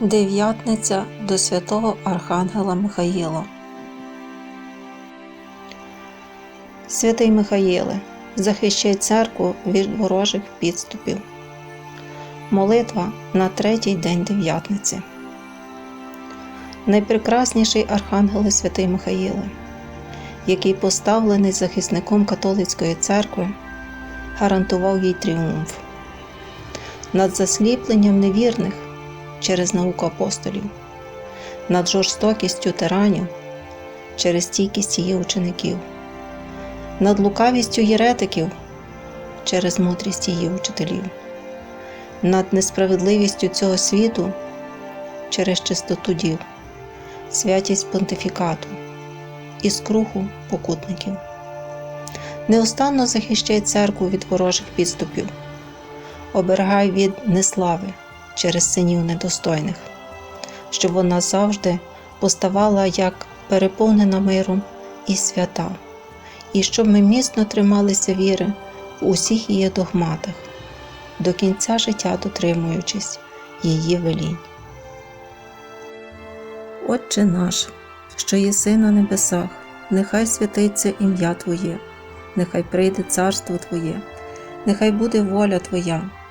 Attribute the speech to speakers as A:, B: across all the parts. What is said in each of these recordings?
A: Дев'ятниця до святого Архангела Михаїла. Святий Михаїле, захищай церкву від ворожих підступів. Молитва на третій день дев'ятниці. Найпрекрасніший архангеле святий Михаїле, який поставлений захисником католицької церкви, гарантував їй тріумф над засліпленням невірних через науку апостолів, над жорстокістю тиранів через стійкість її учеників, над лукавістю єретиків через мудрість її учителів, над несправедливістю цього світу через чистоту дів, святість понтифікату і скруху покутників. Неустанно захищай церкву від ворожих підступів, оберігай від неслави через синів недостойних, щоб вона завжди поставала як переповнена миром і свята, і щоб ми міцно трималися віри в усіх її догматах, до кінця життя дотримуючись її велінь. Отче наш, що єси на небесах, нехай святиться ім'я Твоє, нехай прийде царство Твоє, нехай буде воля Твоя,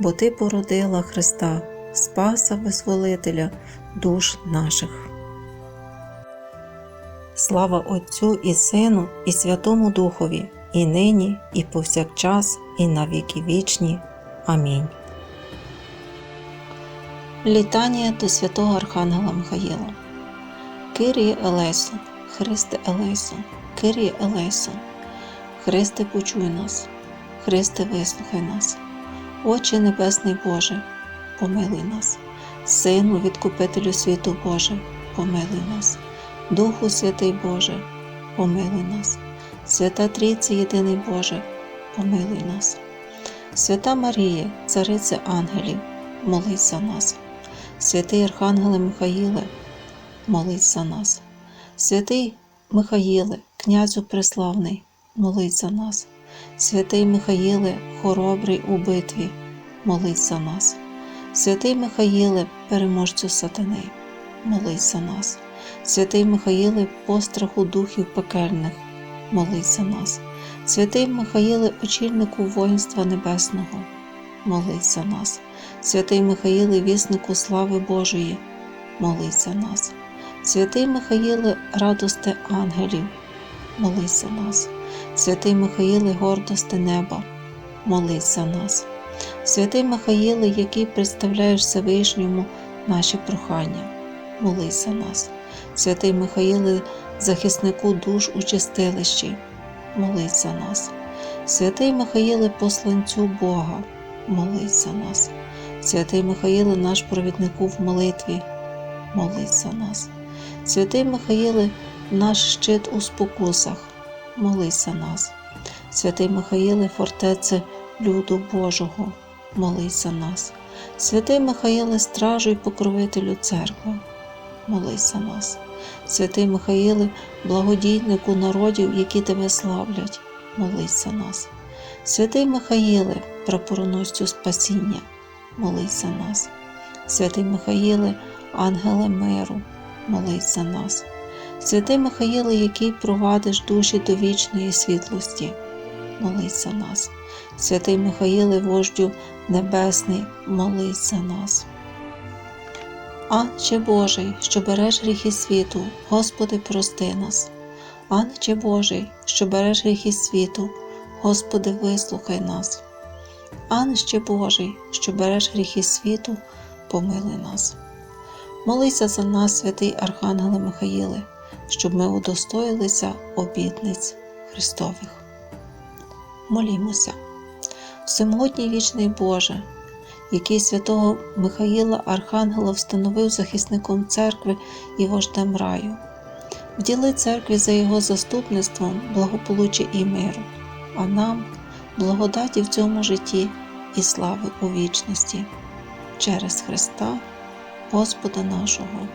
A: бо Ти породила Христа, Спаса Визволителя душ наших. Слава Отцю і Сину, і Святому Духові, і нині, і повсякчас, і на віки вічні. Амінь. Літання до святого Архангела Михаїла. Киріє Елесо, Христе Елесо, Киріє Елесо, Христе, почуй нас, Христе, вислухай нас, Отче Небесний Боже, помилуй нас, Сину, Відкупителю світу Боже, помилуй нас, Духу Святий Боже, помилуй нас, Свята Трійці Єдиний Боже, помилуй нас, Свята Марія, Цариця Ангелів, молись за нас. Святий Архангеле Михаїле, молись за нас. Святий Михаїле, князю преславний, молись за нас. Святий Михаїле, хоробрий у битві, молись за нас. Святий Михаїле, переможцю сатани, молись за нас. Святий Михаїле, постраху духів пекельних, молись за нас. Святий Михаїле, очільнику воїнства небесного, молись за нас. Святий Михаїле, віснику слави Божої, молись за нас. Святий Михаїле, радости ангелів, молись за нас. Святий Михаїле, гордости неба, молись за нас. Святий Михаїле, який представляєш Всевишньому наші прохання, молись за нас. Святий Михаїле, захиснику душ у чистилищі, молись за нас. Святий Михаїле, посланцю Бога, молись за нас. Святий Михаїле, наш провіднику в молитві, молись за нас. Святий Михаїле, наш щит у спокусах, молись за нас. Святий Михаїле, фортеце люду Божого, молись за нас. Святий Михаїле, стражу й покровителю церкви, молись за нас. Святий Михаїле, благодійнику народів, які тебе славлять, молись за нас. Святий Михаїле, прапороносцю спасіння, молись за нас. Святий Михаїле, ангеле миру, молись за нас. Святий Михаїле, який провадиш душі до вічної світлості, молись за нас. Святий Михаїле, вождю Небесний, молись за нас. Анче Божий, що береш гріхи світу, Господи, прости нас. Анче Божий, що береш гріхи світу, Господи, вислухай нас. Анче Божий, що береш гріхи світу, помилуй нас. Молися за нас, святий Архангеле Михаїле, щоб ми удостоїлися обітниць Христових. Молімося, всемогутній вічний Боже, який святого Михаїла Архангела встановив захисником церкви і вождем раю. Вділи церкві за його заступництвом благополуччя і миру, а нам благодаті в цьому житті і слави у вічності. Через Христа, Господа нашого.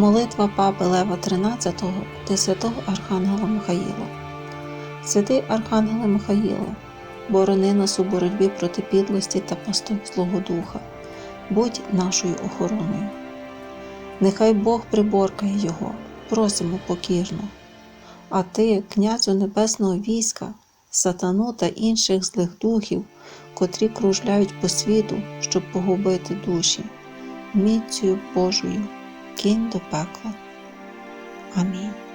A: Молитва Папи Лева XIII до святого Архангела Михаїла. Святий Архангеле Михаїле, борони нас у боротьбі проти підлості та пастух Злого Духа, будь нашою охороною. Нехай Бог приборкає його, просимо покірно. А ти, князю небесного війська, сатану та інших злих духів, котрі кружляють по світу, щоб погубити душі, міцю Божою кинь до пекла. Амінь.